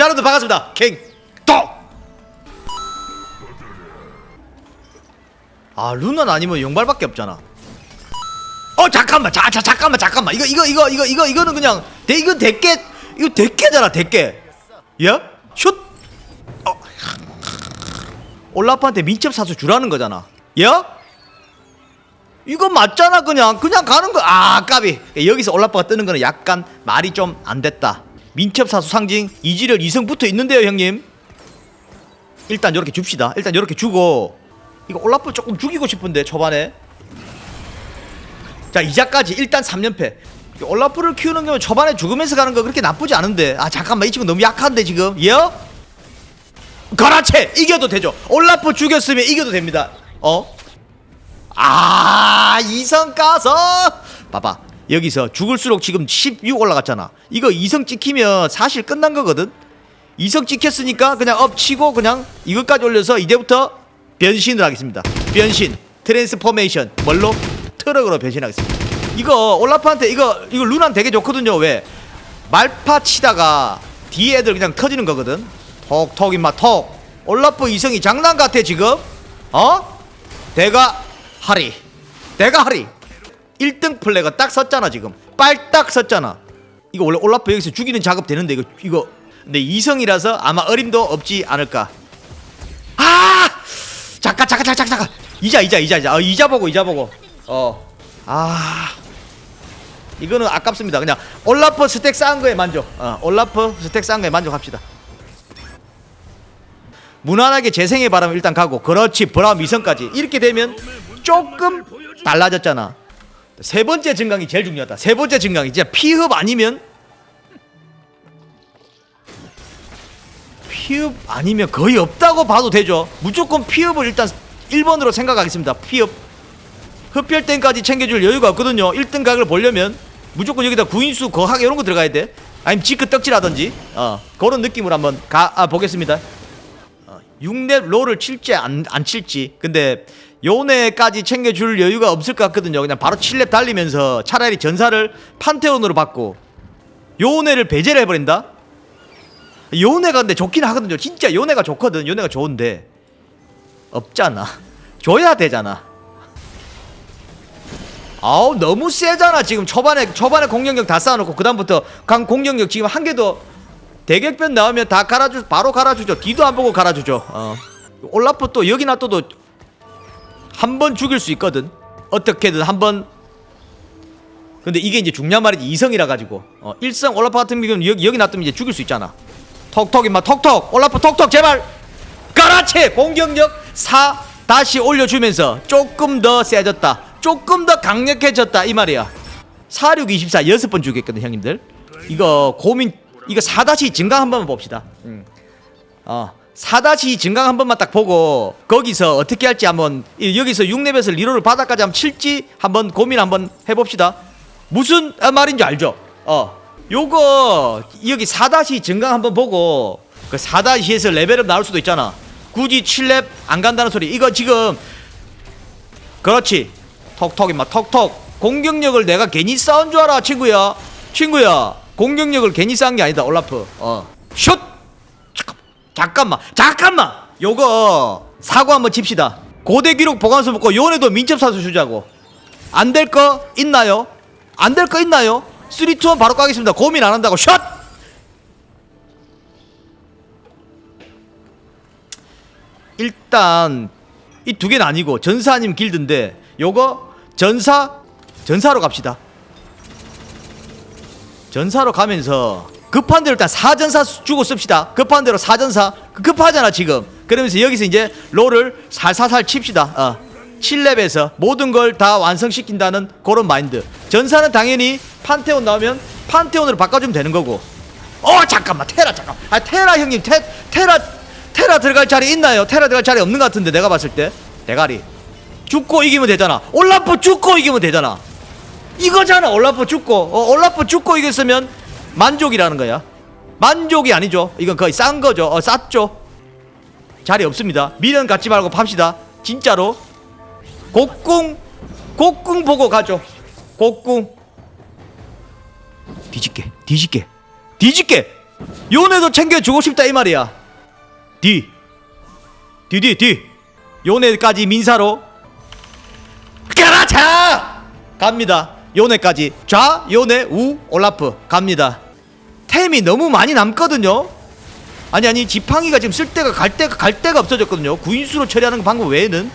자 여러분들 반갑습니다. 킹톡 아 루나 아니면 용발밖에 없잖아. 어 잠깐만. 자, 자 잠깐만 잠깐만. 이거 이거 이거 이거 이거 이거는 그냥 대 이거 대깨 이거 대깨잖아 대깨. 야? 슛! 어. 올라프한테 민첩 사수 주라는 거잖아. 야? 이거 맞잖아 그냥. 그냥 가는 거아 까비. 여기서 올라프가 뜨는 거는 약간 말이 좀 안 됐다 민첩 사수 상징 이지렬 이성 붙어 있는데요 형님. 일단 이렇게 줍시다. 일단 이렇게 주고. 이거 올라프 조금 죽이고 싶은데 초반에. 자 이자까지 일단 3연패. 올라프를 키우는 경우 초반에 죽으면서 가는 거 그렇게 나쁘지 않은데. 아 잠깐만. 이 친구 너무 약한데 지금. 예? 그렇지! 이겨도 되죠. 올라프 죽였으면 이겨도 됩니다. 어? 아 이성 까서! 봐봐 여기서 죽을수록 지금 16 올라갔잖아. 이거 이성 찍히면 사실 끝난 거거든. 이성 찍혔으니까 그냥 엎치고 그냥 이것까지 올려서 이제부터 변신을 하겠습니다. 변신 트랜스포메이션 뭘로? 트럭으로 변신하겠습니다. 이거 올라프한테 이거 이거 루난 되게 좋거든요. 왜? 말파 치다가 뒤에 애들 그냥 터지는 거거든. 톡톡 임마 톡. 올라프 이성이 장난 같아 지금. 어? 대가 하리 대가 하리 1등 플레이가 딱 섰잖아 지금. 빨딱 섰잖아. 이거 원래 올라프 여기서 죽이는 작업 되는데 이거 이거. 근데 이성이라서 아마 어림도 없지 않을까. 아! 잠깐 잠깐 잠깐 잠깐. 이자 이자 이자 이자. 어, 이자 보고 이자 보고. 어아. 이거는 아깝습니다. 그냥 올라프 스택 쌓은 거에 만족. 어, 올라프 스택 쌓은 거에 만족합시다. 무난하게 재생의 바람 일단 가고 그렇지 브라움 이성까지. 이렇게 되면 조금 달라졌잖아 세 번째 증강이 제일 중요하다. 세 번째 증강이 진짜 피흡 아니면 피흡 아니면 거의 없다고 봐도 되죠. 무조건 피흡을 일단 1번으로 생각하겠습니다. 피흡. 흡혈땡까지 챙겨줄 여유가 없거든요. 1등 각을 보려면 무조건 여기다 구인수 거하게 이런 거 들어가야 돼. 아니면 지크 떡질하든지 어 그런 느낌으로 한번 가 아, 보겠습니다. 6렙 롤을 칠지 안, 안 칠지. 근데 요네까지 챙겨줄 여유가 없을 것 같거든요. 그냥 바로 7렙 달리면서 차라리 전사를 판테온으로 받고 요네를 배제를 해버린다? 요네가 근데 좋긴 하거든요. 진짜 요네가 좋거든. 요네가 좋은데. 없잖아. 줘야 되잖아. 아우 너무 세잖아. 지금 초반에 초반에 공격력 다 쌓아놓고 그 다음부터 강 공격력 지금 한 개도 대격변 나오면 다 갈아주 바로 갈아주죠. 뒤도 안 보고 갈아주죠. 어. 올라프 또 여기 놔둬도 한 번 죽일 수 있거든. 어떻게든 한 번. 근데 이게 이제 중요한 말이지 이성이라 가지고. 어, 일성 올라프 같은 경우는 여기, 여기 놔두면 이제 죽일 수 있잖아. 톡톡 임마 톡톡. 올라프 톡톡 제발. 그렇지 공격력 4 다시 올려주면서 조금 더 세졌다. 조금 더 강력해졌다 이 말이야. 46, 24 여섯 번 죽였거든 형님들. 이거 고민 이거 4 다시 증강 한 번만 봅시다. 음. 어 4다시 증강 한 번만 딱 보고 거기서 어떻게 할지 한번 이- 여기서 6렙에서 리로를 바닥까지 한번 칠지 한번 고민 한번 해봅시다. 무슨 아, 말인지 알죠? 어. 요거 여기 4다시 증강 한번 보고 그 4다시에서 레벨업 나올 수도 있잖아. 굳이 7렙 안 간다는 소리. 이거 지금 그렇지. 톡톡 임마 톡톡. 공격력을 내가 괜히 쌓은 줄 알아 친구야. 친구야. 공격력을 괜히 쌓은 게 아니다 올라프. 어슛 잠깐만 잠깐만 요거 사고 한번 칩시다 고대 기록 보관서 먹고 요네도 민첩 사수 주자고 안 될 거 있나요? 안 될 거 있나요? 3, 2, 1 바로 가겠습니다 고민 안 한다고 샷! 일단 이 두 개는 아니고 전사 아니면 길드인데 요거 전사 전사로 갑시다 전사로 가면서 급한 대로 일단 사전사 주고 씁시다. 급한 대로 사전사. 그 급하잖아 지금. 그러면서 여기서 이제 롤을 살살살 칩시다. 어. 7렙에서 모든 걸 다 완성시킨다는 그런 마인드. 전사는 당연히 판테온 나오면 판테온으로 바꿔주면 되는 거고. 어 잠깐만. 테라 잠깐 아 테라 형님 테, 테라 테라 들어갈 자리 있나요? 테라 들어갈 자리 없는 것 같은데 내가 봤을 때. 대가리. 죽고 이기면 되잖아. 올라프 죽고 이기면 되잖아. 이거잖아 올라프 죽고. 어, 올라프 죽고 이겼으면 만족이라는 거야. 만족이 아니죠. 이건 거의 싼 거죠. 어, 쌌죠. 자리 없습니다. 미련 갖지 말고 팝시다. 진짜로. 곡궁 곡궁 보고 가죠. 곡궁. 뒤집게 뒤집게 뒤집게. 요네도 챙겨주고 싶다 이 말이야. D D D D 요네까지 민사로. 가라차! 갑니다 요네까지. 좌 요네 우 올라프. 갑니다. 템이 너무 많이 남거든요. 아니 아니 지팡이가 지금 쓸 데가 갈 데가 갈 데가 없어졌거든요. 구인수로 처리하는 방법 외에는.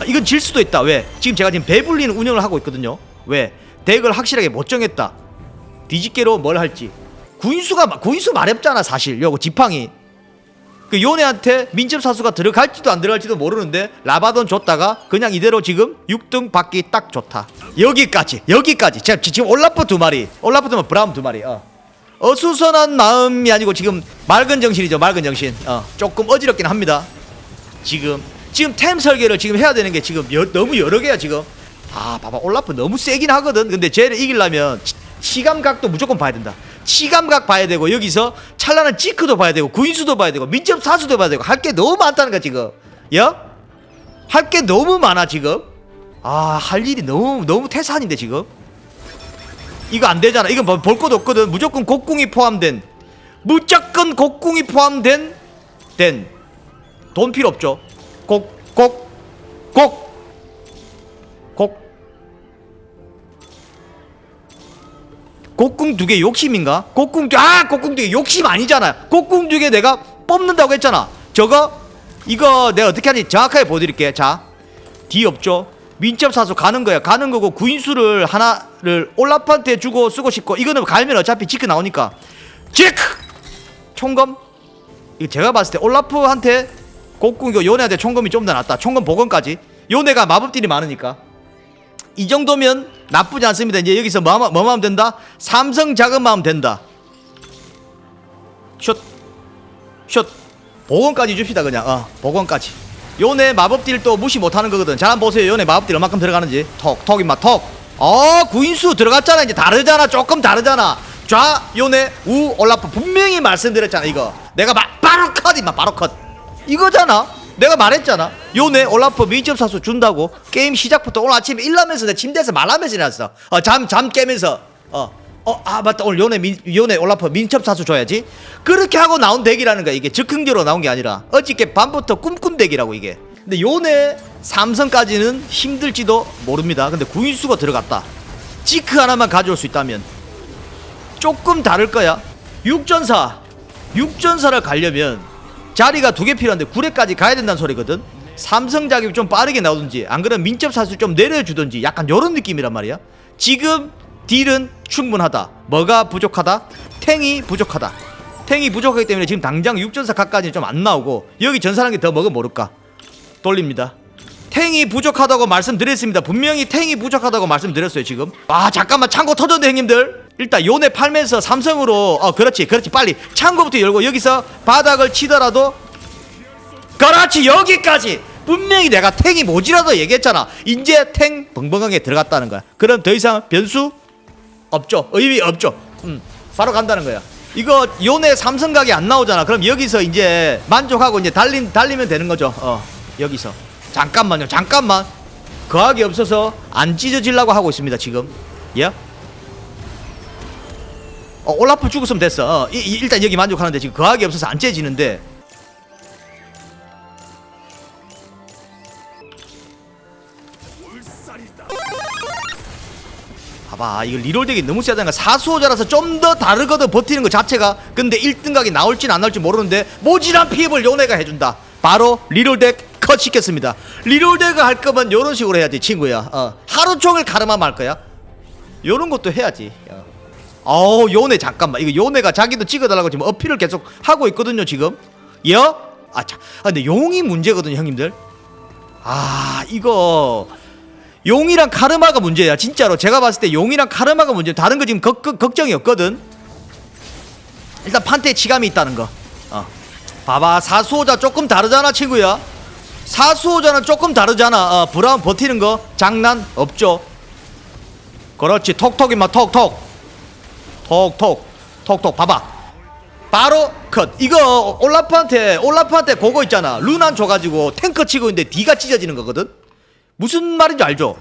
아, 이건 질 수도 있다. 왜? 지금 제가 지금 배불리는 운영을 하고 있거든요. 왜? 덱을 확실하게 못 정했다. 뒤집개로 뭘 할지. 구인수가 마- 구인수 말했잖아 사실. 요거 지팡이 그 요네한테 민첩 사수가 들어갈지도 안 들어갈지도 모르는데 라바돈 줬다가 그냥 이대로 지금 6등 받기 딱 좋다. 여기까지 여기까지. 자, 지- 지금 올라프 두 마리 올라프 두면 브라움 두 마리 어. 어수선한 마음이 아니고 지금 맑은 정신이죠 맑은 정신. 어. 조금 어지럽긴 합니다. 지금 지금 템 설계를 지금 해야 되는 게 지금 여- 너무 여러 개야 지금. 아 봐봐 올라프 너무 세긴 하거든. 근데 쟤를 이기려면 치- 치감각도 무조건 봐야 된다 치감각 봐야 되고 여기서 찰나는 지크도 봐야 되고 구인수도 봐야 되고 민첩 사수도 봐야 되고 할 게 너무 많다는 거야 지금 야? 할게 너무 많아 지금 아 할 일이 너무 너무 태산인데 지금 이거 안 되잖아 이건 뭐볼 것도 없거든 무조건 곡궁이 포함된 무조건 곡궁이 포함된 된 돈 필요 없죠. 곡, 곡, 곡, 곡. 곡궁 두개 욕심인가? 곡궁 두, 아, 곡궁 두개 욕심 아니잖아. 곡궁 두개 내가 뽑는다고 했잖아. 저거, 이거 내가 어떻게 하는지 정확하게 보여드릴게. 자, D 없죠? 민첩 사수 가는 거야. 가는 거고 구인수를 하나를 올라프한테 주고 쓰고 싶고 이거는 갈면 어차피 지크 나오니까. 지크! 총검? 이거 제가 봤을 때 올라프한테 곡궁 이거 요네한테 총검이 좀 더 낫다. 총검 복원까지. 요네가 마법딜이 많으니까. 이 정도면 나쁘지 않습니다. 이제 여기서 뭐, 하면- 뭐 하면 된다? 삼성 자금하면 된다. 슛. 슛. 복원까지 줍시다 그냥. 어, 복원까지. 요네 마법딜 또 무시 못하는 거거든. 잘 한번 보세요. 요네 마법딜 얼마큼 들어가는지. 톡, 톡 임마 톡. 어, 구인수 들어갔잖아. 이제 다르잖아. 조금 다르잖아. 좌, 요네, 우, 올라프 분명히 말씀드렸잖아. 이거. 내가 마, 바로 컷 임마 바로 컷. 이거잖아. 내가 말했잖아. 요네 올라프 민첩 사수 준다고 게임 시작부터 오늘 아침에 일하면서 내 침대에서 말하면서 일어났어. 어, 잠, 잠 깨면서. 어, 어, 아, 맞다. 오늘 요네 민, 요네 올라프 민첩 사수 줘야지. 그렇게 하고 나온 덱이라는 거야. 이게 즉흥적으로 나온 게 아니라 어저께 밤부터 꿈꾼 덱이라고 이게. 근데 요네 삼성까지는 힘들지도 모릅니다. 근데 구인수가 들어갔다. 지크 하나만 가져올 수 있다면 조금 다를 거야. 육전사, 육전사를 가려면 자리가 두 개 필요한데 9회까지 가야 된다는 소리거든. 삼성 자격이 좀 빠르게 나오든지 안 그러면 민첩 사수 좀 내려주든지 약간 요런 느낌이란 말이야. 지금 딜은 충분하다. 뭐가 부족하다? 탱이 부족하다. 탱이 부족하기 때문에 지금 당장 육전사 각까지 좀안 나오고 여기 전사한 게더 먹으면 모를까. 돌립니다. 탱이 부족하다고 말씀드렸습니다. 분명히 탱이 부족하다고 말씀드렸어요 지금. 아 잠깐만 창고 터졌네 형님들. 일단 요네 팔면서 삼성으로 어 그렇지 그렇지 빨리 창고부터 열고 여기서 바닥을 치더라도 그렇지 여기까지 분명히 내가 탱이 모지라도 얘기했잖아. 이제 탱 벙벙하게 들어갔다는 거야. 그럼 더 이상 변수 없죠. 의미 없죠. 음 바로 간다는 거야. 이거 요네 삼성 각이 안 나오잖아. 그럼 여기서 이제 만족하고 이제 달린 달리면 되는 거죠. 어 여기서 잠깐만요. 잠깐만 거학이 없어서 안 찢어지려고 하고 있습니다. 지금 예? 어, 올라프 죽었으면 됐어. 어, 이- 이- 일단 여기 만족하는데 지금 거학이 없어서 안 찢어지는데. 봐봐 이거 리롤덱이 너무 세다니까 사수호자라서 좀 더 다르거든 버티는 거 자체가. 근데 1등각이 나올진 안 나올지 모르는데 모질한 피해를 요네가 해준다. 바로 리롤덱 컷 시켰습니다. 리롤덱을 할 거면 요런 식으로 해야지 친구야. 어. 하루 종일 가르마 말 거야. 요런 것도 해야지. 어. 어우 요네 잠깐만. 이거 요네가 자기도 찍어달라고 지금 어필을 계속 하고 있거든요 지금. 여? 아, 자, 아 근데 용이 문제거든요 형님들. 아 이거. 용이랑 카르마가 문제야 진짜로. 제가 봤을 때 용이랑 카르마가 문제. 다른 거 지금 걱, 걱, 걱정이 없거든. 일단 판테에 치감이 있다는 거. 어. 봐봐 사수호자 조금 다르잖아 친구야. 사수호자는 조금 다르잖아. 어, 브라운 버티는 거. 장난 없죠. 그렇지 톡톡 임마 톡톡 톡톡 톡톡 봐봐. 바로 컷. 이거 올라프한테 올라프한테 그거 있잖아. 루난 줘가지고 탱커 치고 있는데 D가 찢어지는 거거든? 무슨 말인지 알죠?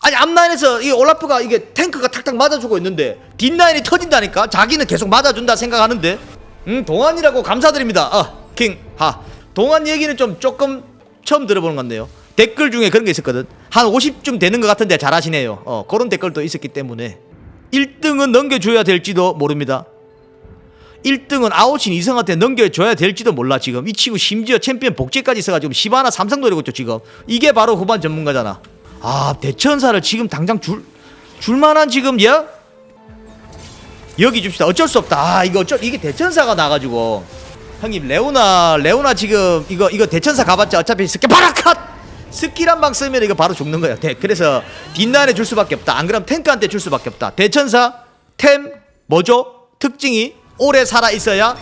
아니 앞라인에서 이 올라프가 이게 탱크가 탁탁 맞아주고 있는데 뒷라인이 터진다니까? 자기는 계속 맞아준다 생각하는데? 음 동안이라고 감사드립니다. 어킹하. 동안 얘기는 좀 조금 처음 들어보는 건데요. 댓글 중에 그런 게 있었거든. 한 50쯤 되는 것 같은데 잘하시네요. 어 그런 댓글도 있었기 때문에 1등은 넘겨줘야 될지도 모릅니다. 1등은 아웃인 이성한테 넘겨줘야 될지도 몰라 지금. 이 친구 심지어 챔피언 복제까지 있어가지고 시바나 삼성 노리고 있죠 지금. 이게 바로 후반 전문가잖아. 아 대천사를 지금 당장 줄 줄만한 지금 야 여기 줍시다. 어쩔 수 없다. 아 이거 어쩔 이게 대천사가 나가지고. 형님 레오나 레오나 지금 이거 이거 대천사 가봤자 어차피 스킬 바라컷 스킬 한 방 쓰면 이거 바로 죽는 대, 그래서 뒷라인에 줄 수밖에 없다. 안 그러면 탱크한테 줄 수밖에 없다. 대천사 템 뭐죠? 특징이 오래 살아 있어야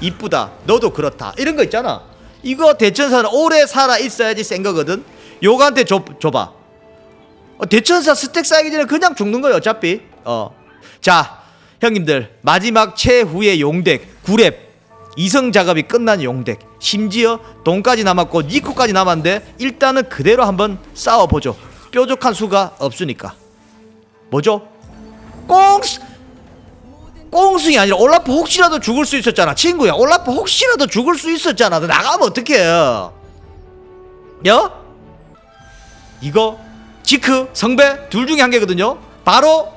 이쁘다. 너도 그렇다. 이런 거 있잖아. 이거 대천사는 오래 살아 있어야지 센 거거든. 요거한테 줘, 줘봐. 어, 대천사 스택 쌓이기 전에 그냥 죽는 거예요 어차피. 어 자 형님들 마지막 최후의 용덱 9렙 이성 작업이 끝난 용덱 심지어 돈까지 남았고 니코까지 남았는데 일단은 그대로 한번 싸워보죠. 뾰족한 수가 없으니까. 뭐죠? 꽁스! 꽁승이 아니라 올라프 혹시라도 죽을 수 있었잖아. 친구야 올라프 혹시라도 죽을 수 있었잖아. 너 나가면 어떡해. 야? 이거 지크 성배 둘 중에 한 개거든요. 바로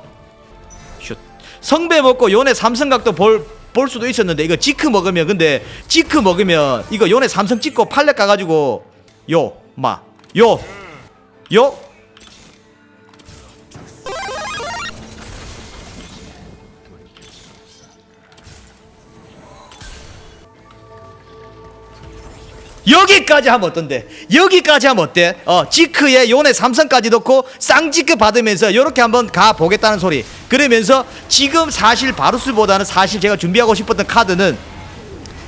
슛. 성배 먹고 요네 삼성각도 볼, 볼 수도 있었는데 이거 지크 먹으면 근데 지크 먹으면 이거 요네 삼성 찍고 팔레 까가지고 요 마 요 요 여기까지 하면 어떤데? 여기까지 하면 어때? 어, 지크에 요네 삼성까지 넣고 쌍지크 받으면서 요렇게 한번 가 보겠다는 소리. 그러면서 지금 사실 바루스보다는 사실 제가 준비하고 싶었던 카드는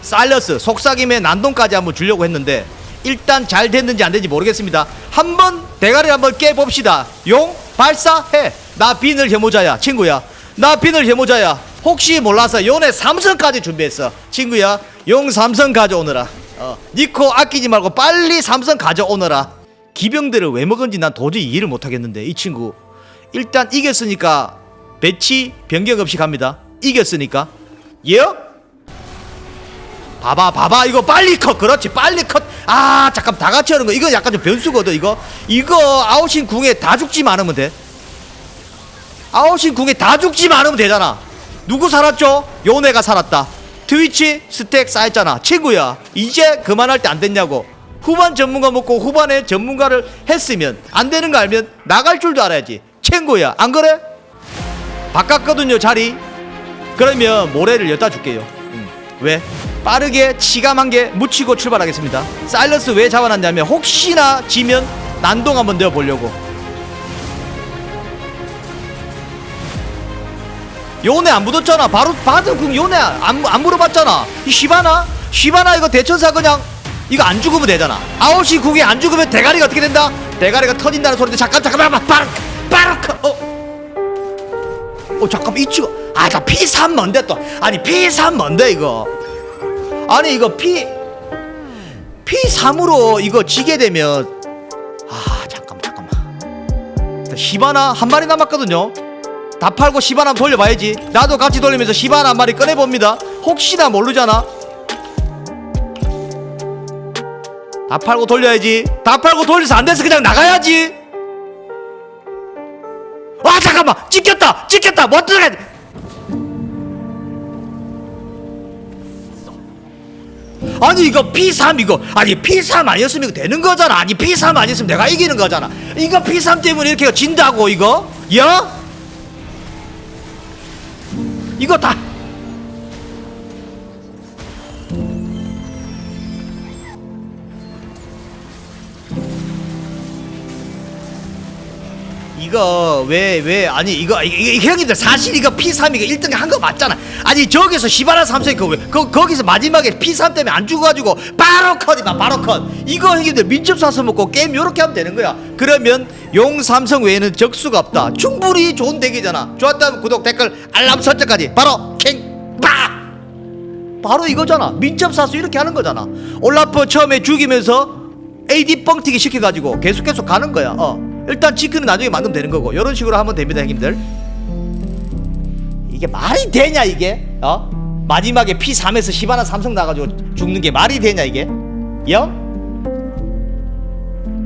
사일러스 속삭임의 난동까지 한번 주려고 했는데 일단 잘 됐는지 안 됐는지 모르겠습니다. 한번 대가리 한번 깨 봅시다. 용 발사해. 나 비늘 해모자야, 친구야. 나 비늘 해모자야. 혹시 몰라서 요네 삼성까지 준비했어, 친구야. 용 삼성 가져오느라. 어, 니코 아끼지 말고 빨리 삼성 가져오너라. 기병들을 왜 먹은지 난 도저히 이해를 못하겠는데 이 친구. 일단 이겼으니까 배치 변경 없이 갑니다. 이겼으니까. 예? 봐봐 봐봐. 이거 빨리 컷. 그렇지 빨리 컷아 잠깐 다 같이 하는 거. 이거 약간 좀 변수거든 이거. 이거 아웃인 궁에 다 죽지만 않으면 돼. 아웃인 궁에 다 죽지만 않으면 되잖아. 누구 살았죠? 요네가 살았다 트위치 스택 쌓였잖아. 친구야. 이제 그만할 때 안 됐냐고. 후반 전문가 먹고 후반에 전문가를 했으면 안 되는 거 알면 나갈 줄도 알아야지. 친구야. 안 그래? 바꿨거든요 자리. 그러면 모래를 여다 줄게요. 음. 왜? 빠르게 치감한 게 묻히고 출발하겠습니다. 사일러스 왜 잡아놨냐면 혹시나 지면 난동 한번 내어보려고 요네 안 묻었잖아. 바로 바드 그 요네 안, 안 물어봤잖아. 이 시바나? 시바나 이거 대천사 그냥 이거 안 죽으면 되잖아. 아웃이 국이 안 죽으면 대가리가 어떻게 된다? 대가리가 터진다는 소리인데 잠깐 잠깐만 빠르크 빠르크 어? 어 잠깐 이 친구. 아자 P3 뭔데 또? 아니 P3 뭔데 이거? 아니 이거 P P3으로 이거 지게 되면 아 잠깐만 잠깐만. 시바나 한 마리 남았거든요 다 팔고 시바나 한번 돌려봐야지. 나도 같이 돌리면서 시바나 한 마리 꺼내봅니다. 혹시나 모르잖아. 다 팔고 돌려야지. 다 팔고 돌려서 안 돼서 그냥 나가야지. 아 잠깐만. 찍혔다. 찍혔다. 못 들어가 아니 이거 P3 이거. 아니 P3 아니었으면 이거 되는 거잖아. 아니 P3 아니었으면 내가 이기는 거잖아. 이거 P3 때문에 이렇게 진다고 이거? 야 이거 다 이거 왜 왜 아니 이거 이, 이, 이 형님들 사실 이거 P3 이거 1등 한거 맞잖아. 아니 저기서 시바라 삼성이 그왜 그, 거기서 마지막에 P3 때문에 안 죽어가지고 바로 컷이다 바로 컷. 이거 형님들 민첩 사서 먹고 게임 요렇게 하면 되는 거야. 그러면 용 삼성 외에는 적수가 없다. 충분히 좋은 덱이잖아. 좋았다면 구독 댓글 알람 설정까지. 바로 킹빠 바로 이거잖아. 민첩 사수 이렇게 하는 거잖아. 올라프 처음에 죽이면서 AD 뻥튀기 시켜가지고 계속 계속 가는 거야. 어 일단 지크는 나중에 만들면 되는 거고 이런 식으로 하면 됩니다 형님들. 이게 말이 되냐 이게? 어? 마지막에 P3에서 10하나 삼성 나가지고 죽는 게 말이 되냐 이게? 영